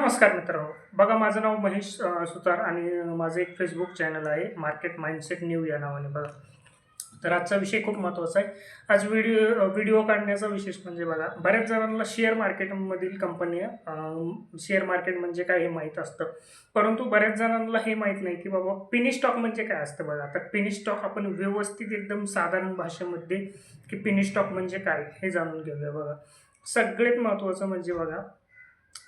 नमस्कार मित्रांनो. बघा माझं नाव महेश सुतार आणि माझं एक फेसबुक चॅनल आहे मार्केट माइंडसेट न्यू या नावाने बघा. तर आजचा विषय खूप महत्त्वाचा आहे. आज व्हिडिओ व्हिडिओ काढण्याचा विशेष म्हणजे बघा बऱ्याच जणांना शेअर मार्केटमधील कंपन्या शेअर मार्केट म्हणजे काय हे माहीत असतं. परंतु बऱ्याच जणांना हे माहीत नाही की बाबा पिनी स्टॉक म्हणजे काय असतं बघा. तर पिनी स्टॉक आपण व्यवस्थित एकदम साधारण भाषेमध्ये की पिनी स्टॉक म्हणजे काय हे जाणून घेऊया बघा. सगळ्यात महत्त्वाचं म्हणजे बघा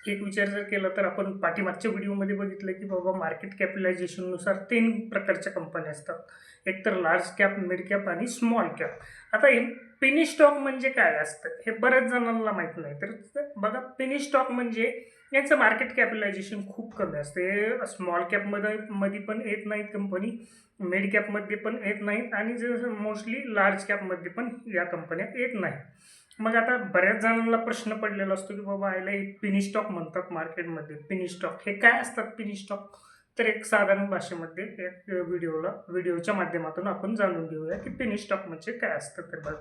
एक विचार जर केला तर आपण पाठीमागच्या व्हिडिओमध्ये बघितलं की बाबा मार्केट कॅपिटलायझेशननुसार तीन प्रकारच्या कंपन्या असतात. एक तर लार्ज कॅप मिड कॅप आणि स्मॉल कॅप आता हे पेनी स्टॉक म्हणजे काय असतं? हे बऱ्याच जणांना माहीत नाही. तर बघा पेनी स्टॉक म्हणजे यांचं मार्केट कॅपिटलायझेशन खूप कमी असते. स्मॉल कॅपमध्ये मध्ये पण येत नाहीत कंपनी मिड कॅपमध्ये पण येत नाहीत आणि जे मोस्टली लार्ज कॅपमध्ये पण या कंपन्या येत नाहीत. मग आता बऱ्याच जणांना प्रश्न पडलेला असतो की बाबा याला पिनी स्टॉक म्हणतात मार्केटमध्ये पिनी स्टॉक हे काय असतात पिनी स्टॉक तर एक साधारण भाषेमध्ये एक व्हिडिओला व्हिडिओच्या माध्यमातून आपण जाणून घेऊया की पिनी स्टॉक म्हणजे काय असतं. तर बघा.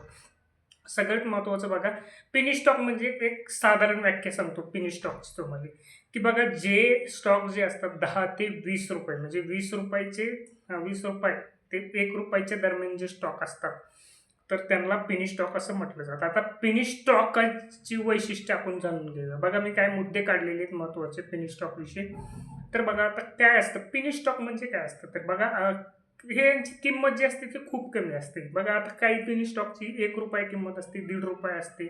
सगळ्यात महत्त्वाचं बघा. पिनी स्टॉक म्हणजे एक साधारण व्याख्या सांगतो. पिनी स्टॉक्स तुम्हाला की बघा जे स्टॉक जे असतात दहा ते वीस रुपये. म्हणजे वीस रुपयाचे वीस रुपये ते एक रुपयाच्या दरम्यान जे स्टॉक असतात तर त्यांना पिनी स्टॉक असं म्हटलं जातं. आता पिनी स्टॉकची वैशिष्ट्य आपण जाणून घेऊया. बघा मी काय मुद्दे काढलेले आहेत महत्त्वाचे पिनी स्टॉक विषयी. तर बघा आता काय असतं? पिनी स्टॉक म्हणजे काय असतं? तर बघा हे यांची किंमत जी असते ती खूप कमी असते. बघा आता काही पिनी स्टॉकची एक रुपये किंमत असते दीड रुपये असते.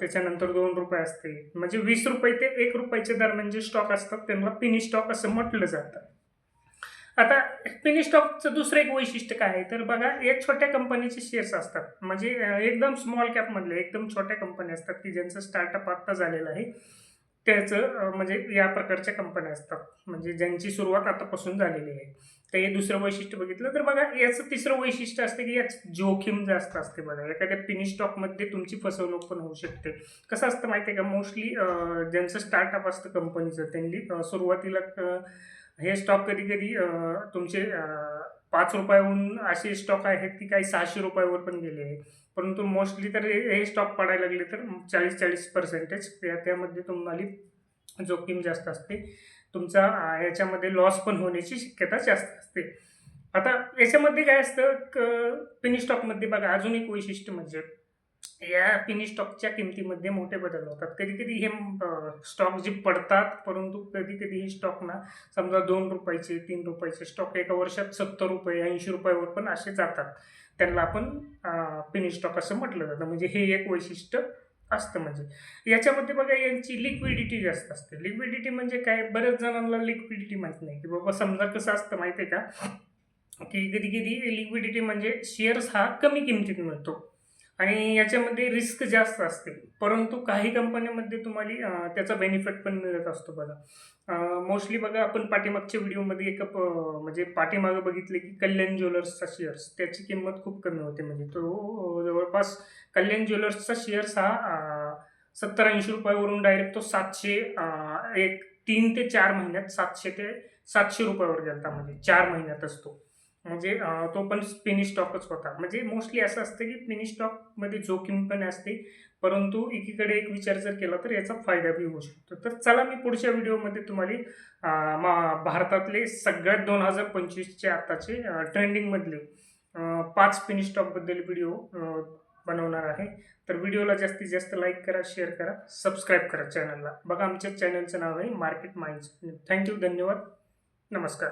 त्याच्यानंतर दोन रुपये असते. म्हणजे वीस रुपये ते एक रुपयाच्या दरम्यान जे स्टॉक असतात त्यांना पिनी स्टॉक असं म्हटलं जातं. आता पिनी स्टॉकचं दुसरं एक वैशिष्ट्य काय आहे? तर बघा एक छोट्या कंपनीचे शेअर्स असतात. म्हणजे एकदम स्मॉल कॅपमधले एकदम छोट्या कंपन्या असतात की ज्यांचं स्टार्टअप आत्ता झालेलं आहे. त्याचं म्हणजे या प्रकारच्या कंपन्या असतात. म्हणजे ज्यांची सुरुवात आतापासून झालेली आहे. तर हे दुसरं वैशिष्ट्य बघितलं तर बघा याचं तिसरं वैशिष्ट्य असतं की यात जोखीम जास्त असते बघा. एखाद्या पिनी स्टॉकमध्ये तुमची फसवणूक पण होऊ शकते. कसं असतं माहिती आहे का मोस्टली ज्यांचं स्टार्टअप असतं कंपनीचं त्यांनी सुरुवातीला हे स्टॉक कधी कधी तुमचे पाच रुपयाहून असे स्टॉक आहेत की काही सहाशे रुपयावर पण गेले आहे परंतु मोस्टली तर हे हे स्टॉक पडायला लागले तर चाळीस चाळीस पर्सेंटेज त्या त्यामध्ये तुम्हाला जोखीम जास्त असते. तुमचा याच्यामध्ये लॉस पण होण्याची शक्यता जास्त असते. आता याच्यामध्ये काय असतं क पिनी स्टॉकमध्ये बघा अजून एक वैशिष्ट्य म्हणजे या पिनी स्टॉकच्या किमतीमध्ये मोठे बदल होतात. कधी कधी हे स्टॉक जे पडतात परंतु कधी कधी हे स्टॉक ना समजा दोन रुपयाचे तीन रुपयाचे स्टॉक एका वर्षात सत्तर रुपये ऐंशी रुपयावर पण असे जातात. त्यांना आपण फिनिश स्टॉक असं म्हटलं जातं. म्हणजे हे एक वैशिष्ट्य असतं म्हणजे. याच्यामध्ये बघा यांची लिक्विडिटी जास्त असते. लिक्विडिटी म्हणजे काय? बऱ्याच जणांना लिक्विडिटी माहीत नाही. की बाबा समजा कसं असतं माहिती आहे का? की कधी कधी लिक्विडिटी म्हणजे शेअर्स हा कमी किमतीत मिळतो. आणि याच्यामध्ये रिस्क जास्त असते. परंतु काही कंपन्यांमध्ये तुम्हाला त्याचा बेनिफिट पण मिळत असतो बघा. मोस्टली बघा आपण पाठीमागच्या व्हिडिओमध्ये एक म्हणजे पाठीमागं बघितले की कल्याण ज्वेलर्सचा शेअर्स त्याची किंमत खूप कमी होते. म्हणजे तो जवळपास कल्याण ज्वेलर्सचा शेअर्स हा सत्तर ऐंशी रुपयावरून डायरेक्ट तो सातशे एक तीन ते चार महिन्यात सातशे ते सातशे रुपयावर गेलता. म्हणजे चार महिन्यातच तो. म्हणजे तो पण पिनी स्टॉकच होता. म्हणजे मोस्टली असं असतं की पिनी स्टॉकमध्ये जोखीम पण असते. परंतु एकीकडे एक विचार जर केला तर याचा फायदा बी होऊ शकतो. तर चला मी पुढच्या व्हिडिओमध्ये तुम्हाला मा- भारतातले सगळ्यात दोन हजार पंचवीसचे आताचे ट्रेंडिंगमधले पाच पिनी स्टॉकबद्दल व्हिडिओ बनवणार आहे. तर व्हिडिओला जास्तीत जास्त लाईक करा शेअर करा सबस्क्राईब करा चॅनलला बघा आमच्या चॅनलचं नाव आहे मार्केट माइंड्स थँक्यू धन्यवाद. नमस्कार.